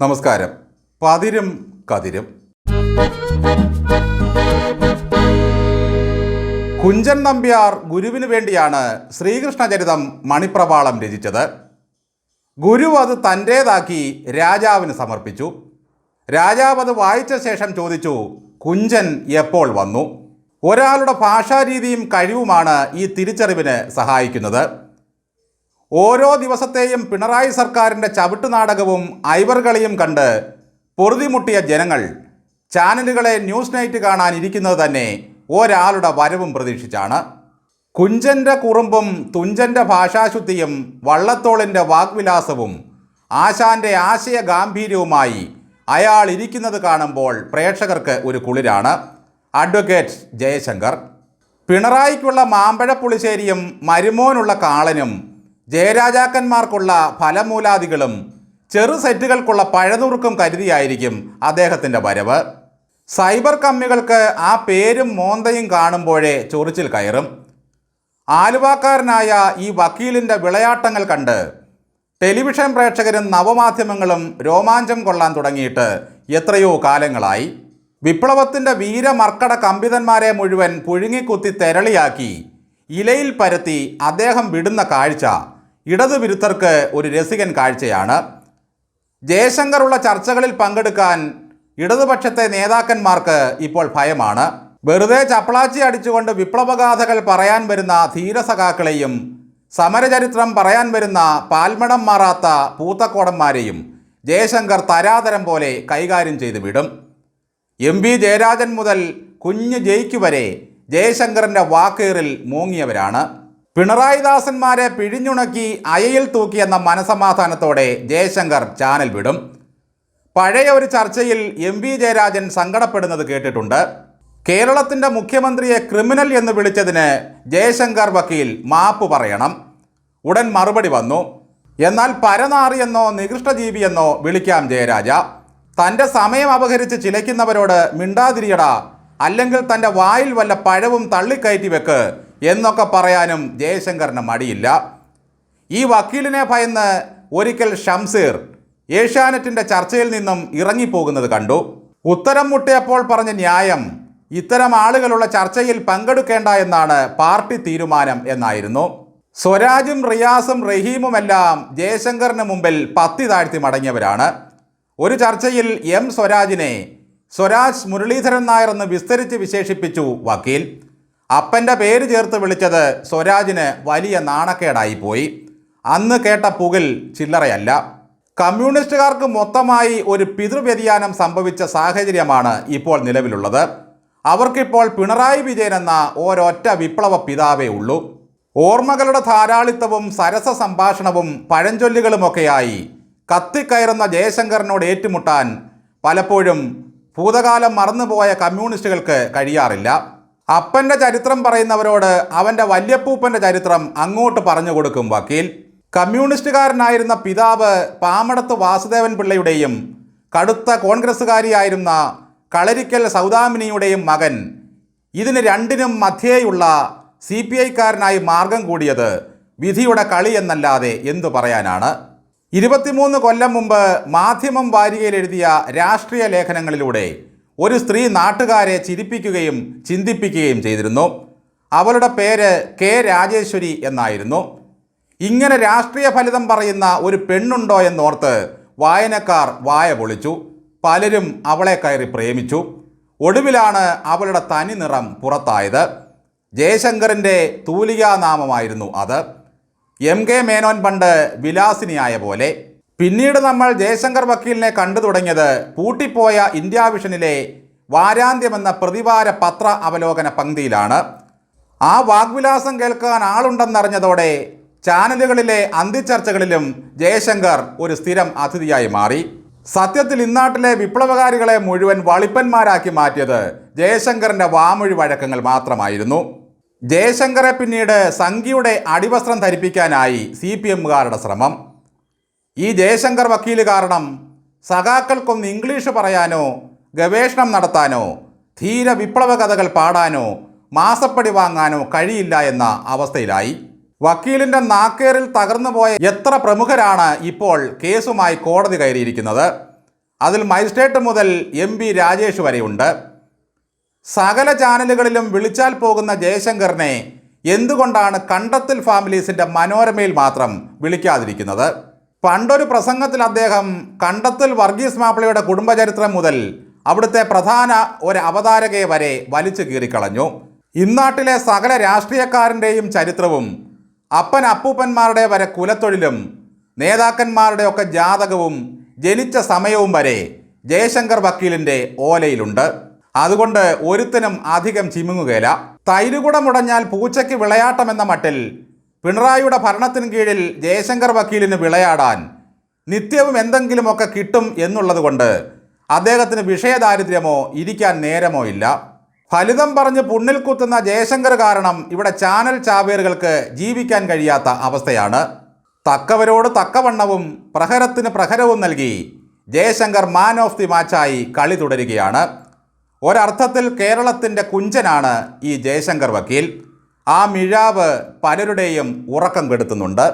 നമസ്കാരം. പതിരും കതിരും. കുഞ്ചൻ നമ്പ്യാർ ഗുരുവിന് വേണ്ടിയാണ് ശ്രീകൃഷ്ണചരിതം മണിപ്രവാളം രചിച്ചത്. ഗുരു അത് തന്റേതാക്കി രാജാവിന് സമർപ്പിച്ചു. രാജാവ് അത് വായിച്ച ശേഷം ചോദിച്ചു കുഞ്ചൻ എപ്പോൾ വന്നു? ഒരാളുടെ ഭാഷാരീതിയും കഴിവുമാണ് ഈ തിരിച്ചറിവിന് സഹായിക്കുന്നത്. ദിവസത്തെയും പിണറായി സർക്കാരിന്റെ ചവിട്ടുനാടകവും ഐവർകളിയും കണ്ട് പൊറുതിമുട്ടിയ ജനങ്ങൾ ചാനലുകളെ ന്യൂസ് നൈറ്റ് കാണാനിരിക്കുന്നത് തന്നെ ഒരാളുടെ വരവും പ്രതീക്ഷിച്ചാണ്. കുഞ്ചന്റെ കുറുമ്പും തുഞ്ചന്റെ ഭാഷാശുദ്ധിയും വള്ളത്തോളിന്റെ വാഗ്വിലാസവും ആശാന്റെ ആശയ ഗാംഭീര്യവുമായി അയാൾ ഇരിക്കുന്നത് കാണുമ്പോൾ പ്രേക്ഷകർക്ക് ഒരു കുളിരാണ്. അഡ്വക്കേറ്റ് ജയശങ്കർ. പിണറായിക്കുള്ള മാമ്പഴ പുളിശ്ശേരിയും മരുമോനുള്ള കാളനും ജയരാജാക്കന്മാർക്കുള്ള ഫലമൂലാദികളും ചെറു സെറ്റുകൾക്കുള്ള പഴനുറുക്കും കരുതിയായിരിക്കും അദ്ദേഹത്തിന്റെ വരവ്. സൈബർ കമ്മികൾക്ക് ആ പേരും മോന്തയും കാണുമ്പോഴേ ചൊറിച്ചിൽ കയറും. ആലുവാക്കാരനായ ഈ വക്കീലിന്റെ വിളയാട്ടങ്ങൾ കണ്ട് ടെലിവിഷൻ പ്രേക്ഷകരും നവമാധ്യമങ്ങളും രോമാഞ്ചം കൊള്ളാൻ തുടങ്ങിയിട്ട് എത്രയോ കാലങ്ങളായി. വിപ്ലവത്തിന്റെ വീരമർക്കട കമ്പിതന്മാരെ മുഴുവൻ പുഴുങ്ങിക്കുത്തി തെരളിയാക്കി ഇലയിൽ പരത്തി അദ്ദേഹം വിടുന്ന കാഴ്ച ഇടതുവിരുദ്ധർക്ക് ഒരു രസികൻ കാഴ്ചയാണ്. ജയശങ്കറുള്ള ചർച്ചകളിൽ പങ്കെടുക്കാൻ ഇടതുപക്ഷത്തെ നേതാക്കന്മാർക്ക് ഇപ്പോൾ ഭയമാണ്. വെറുതെ ചപ്പളാച്ചി അടിച്ചുകൊണ്ട് വിപ്ലവഗാഥകൾ പറയാൻ വരുന്ന ധീരസഖാക്കളെയും സമരചരിത്രം പറയാൻ വരുന്ന പാൽമടം മാറാത്ത പൂത്തക്കോടന്മാരെയും ജയശങ്കർ തരാതരം പോലെ കൈകാര്യം ചെയ്തു വിടും. എം വി ജയരാജൻ മുതൽ കുഞ്ഞ് ജയിക്കു വരെ ജയശങ്കറിന്റെ വാക്കേറിൽ മൂങ്ങിയവരാണ്. പിണറായി ദാസന്മാരെ പിഴിഞ്ഞുണക്കി അയയിൽ തൂക്കിയെന്ന മനസമാധാനത്തോടെ ജയശങ്കർ ചാനൽ വിടും. പഴയ ഒരു ചർച്ചയിൽ എം വി ജയരാജൻ സങ്കടപ്പെടുന്നത് കേട്ടിട്ടുണ്ട്. കേരളത്തിന്റെ മുഖ്യമന്ത്രിയെ ക്രിമിനൽ എന്ന് വിളിച്ചതിന് ജയശങ്കർ വക്കീൽ മാപ്പ് പറയണം. ഉടൻ മറുപടി വന്നു. എന്നാൽ പരനാറിയെന്നോ നികൃഷ്ടജീവിയെന്നോ വിളിക്കാം ജയരാജ. തന്റെ സമയം അപഹരിച്ച് ചിലയ്ക്കുന്നവരോട് മിണ്ടാതിരിയടാ. അല്ലെങ്കിൽ തന്റെ വായിൽ വല്ല പഴവും തള്ളിക്കയറ്റി വെക്ക്. എന്നൊക്കെ പറയാനും ജയശങ്കറിന് മടിയില്ല. ഈ വക്കീലിനെ ഭയന്ന് ഒരിക്കൽ ഷംസീർ ഏഷ്യാനെറ്റിന്റെ ചർച്ചയിൽ നിന്നും ഇറങ്ങിപ്പോകുന്നത് കണ്ടു. ഉത്തരം മുട്ടിയപ്പോൾ പറഞ്ഞ ന്യായം ഇത്തരം ആളുകളുള്ള ചർച്ചയിൽ പങ്കെടുക്കേണ്ട എന്നാണ് പാർട്ടി തീരുമാനം എന്നായിരുന്നു. സ്വരാജും റിയാസും റഹീമുമെല്ലാം ജയശങ്കറിന് മുമ്പിൽ പത്തി താഴ്ത്തി മടങ്ങിയവരാണ്. ഒരു ചർച്ചയിൽ എം സ്വരാജിനെ സ്വരാജ് മുരളീധരൻ നായർ എന്ന് വിസ്തരിച്ച് വിശേഷിപ്പിച്ചു വക്കീൽ. അപ്പന്റെ പേര് ചേർത്ത് വിളിച്ചത് സ്വരാജിന് വലിയ നാണക്കേടായിപ്പോയി അന്ന് കേട്ട പുകിൽ ചില്ലറയല്ല. കമ്മ്യൂണിസ്റ്റുകാർക്ക് മൊത്തമായി ഒരു പിതൃവ്യതിയാനം സംഭവിച്ച സാഹചര്യമാണ് ഇപ്പോൾ നിലവിലുള്ളത്. അവർക്കിപ്പോൾ പിണറായി വിജയൻ എന്ന ഒരൊറ്റ വിപ്ലവ പിതാവേ ഉള്ളൂ. ഓർമ്മകളുടെ ധാരാളിത്തവും സരസ സംഭാഷണവും പഴഞ്ചൊല്ലുകളുമൊക്കെയായി കത്തിക്കയറുന്ന ജയശങ്കറിനോട് ഏറ്റുമുട്ടാൻ പലപ്പോഴും ഭൂതകാലം മറന്നുപോയ കമ്മ്യൂണിസ്റ്റുകൾക്ക് കഴിയാറില്ല. അപ്പന്റെ ചരിത്രം പറയുന്നവരോട് അവന്റെ വല്യപ്പൂപ്പന്റെ ചരിത്രം അങ്ങോട്ട് പറഞ്ഞു കൊടുക്കും വക്കീൽ. കമ്മ്യൂണിസ്റ്റുകാരനായിരുന്ന പിതാവ് പാമടത്ത് വാസുദേവൻ പിള്ളയുടെയും കടുത്ത കോൺഗ്രസ്സുകാരിയായിരുന്ന കളരിക്കൽ സൗദാമിനിയുടെയും മകൻ. ഇതിന് രണ്ടിനും മധ്യേയുള്ള സി പി ഐക്കാരനായി മാർഗം കൂടിയത് വിധിയുടെ കളി എന്നല്ലാതെ എന്തു പറയാനാണ്? ഇരുപത്തിമൂന്ന് കൊല്ലം മുമ്പ് മാധ്യമം വാരികയിലെഴുതിയ രാഷ്ട്രീയ ലേഖനങ്ങളിലൂടെ ഒരു സ്ത്രീ നാട്ടുകാരെ ചിരിപ്പിക്കുകയും ചിന്തിപ്പിക്കുകയും ചെയ്തിരുന്നു. അവളുടെ പേര് കെ രാജേശ്വരി എന്നായിരുന്നു. ഇങ്ങനെ രാഷ്ട്രീയ ഫലിതം പറയുന്ന ഒരു പെണ്ണുണ്ടോ എന്നോർത്ത് വായനക്കാർ വായ പൊളിച്ചു. പലരും അവളെ കയറി പ്രേമിച്ചു. ഒടുവിലാണ് അവളുടെ തനി നിറം പുറത്തായത്. ജയശങ്കറിന്റെ തൂലികാനാമമായിരുന്നു അത്. എം കെ മേനോൻ പണ്ട് വിലാസിനിയായ പോലെ. പിന്നീട് നമ്മൾ ജയശങ്കർ വക്കീലിനെ കണ്ടു തുടങ്ങിയത് പൂട്ടിപ്പോയ ഇന്ത്യ വിഷനിലെ വാരാന്ത്യമെന്ന പ്രതിവാര പത്ര അവലോകന പങ്ക്തിയിലാണ്. ആ വാഗ്വിലാസം കേൾക്കാൻ ആളുണ്ടെന്നറിഞ്ഞതോടെ ചാനലുകളിലെ അന്തിച്ചർച്ചകളിലും ജയശങ്കർ ഒരു സ്ഥിരം അതിഥിയായി മാറി. സത്യത്തിൽ ഇന്നാട്ടിലെ വിപ്ലവകാരികളെ മുഴുവൻ വളിപ്പന്മാരാക്കി മാറ്റിയത് ജയശങ്കറിന്റെ വാമൊഴി വഴക്കങ്ങൾ മാത്രമായിരുന്നു. ജയശങ്കറെ പിന്നീട് സംഘിയുടെ അടിവസ്ത്രം ധരിപ്പിക്കാനായി സി പി എമ്മുകാരുടെ ശ്രമം. ഈ ജയശങ്കർ വക്കീൽ കാരണം സഖാക്കൾക്കൊന്ന് ഇംഗ്ലീഷ് പറയാനോ ഗവേഷണം നടത്താനോ ധീര വിപ്ലവ കഥകൾ പാടാനോ മാസപ്പടി വാങ്ങാനോ കഴിയില്ല എന്ന അവസ്ഥയിലായി. വക്കീലിന്റെ നാക്കേറിൽ തകർന്നു പോയ എത്ര പ്രമുഖരാണ് ഇപ്പോൾ കേസുമായി കോടതി കയറിയിരിക്കുന്നത്? അതിൽ മജിസ്ട്രേറ്റ് മുതൽ എം പി രാജേഷ് വരെയുണ്ട്. സകല ചാനലുകളിലും വിളിച്ചാൽ പോകുന്ന ജയശങ്കറിനെ എന്തുകൊണ്ടാണ് കണ്ടത്തിൽ ഫാമിലീസിന്റെ മനോരമയിൽ മാത്രം വിളിക്കാതിരിക്കുന്നത്? പണ്ടൊരു പ്രസംഗത്തിൽ അദ്ദേഹം കണ്ടത്തിൽ വർഗീസ് മാപ്പിളയുടെ കുടുംബചരിത്രം മുതൽ അവിടുത്തെ പ്രധാന ഒരു അവതാരകയെ വരെ വലിച്ചു കീറിക്കളഞ്ഞു. ഇന്നാട്ടിലെ സകല രാഷ്ട്രീയക്കാരന്റെയും ചരിത്രവും അപ്പൻ അപ്പൂപ്പന്മാരുടെ വരെ കുലത്തൊഴിലും നേതാക്കന്മാരുടെ ഒക്കെ ജാതകവും ജനിച്ച സമയവും വരെ ജയശങ്കർ വക്കീലിന്റെ ഓലയിലുണ്ട്. അതുകൊണ്ട് ഒരുത്തിനും അധികം ചിമുങ്ങുകയില്ല തൈരുകുടമുടഞ്ഞാൽ പൂച്ചയ്ക്ക് വിളയാട്ടമെന്ന മട്ടിൽ പിണറായിയുടെ ഭരണത്തിന് കീഴിൽ ജയശങ്കർ വക്കീലിന് വിളയാടാൻ നിത്യവും എന്തെങ്കിലുമൊക്കെ കിട്ടും എന്നുള്ളതുകൊണ്ട് അദ്ദേഹത്തിന് വിഷയദാരിദ്ര്യമോ ഇരിക്കാൻ നേരമോ ഇല്ല. ഫലിതം പറഞ്ഞ് പുണ്ണിൽ കുത്തുന്ന ജയശങ്കർ കാരണം ഇവിടെ ചാനൽ ചാവേറുകൾക്ക് ജീവിക്കാൻ കഴിയാത്ത അവസ്ഥയാണ്. തക്കവരോട് തക്കവണ്ണവും പ്രഹരത്തിന് പ്രഹരവും നൽകി ജയശങ്കർ മാൻ ഓഫ് ദി മാച്ചായി കളി തുടരുകയാണ്. ഒരർത്ഥത്തിൽ കേരളത്തിന്റെ കുഞ്ചനാണ് ഈ ജയശങ്കർ വക്കീൽ. ആ മിഴാവ് പലരുടെയും ഉറക്കം കെടുത്തുന്നുണ്ട്.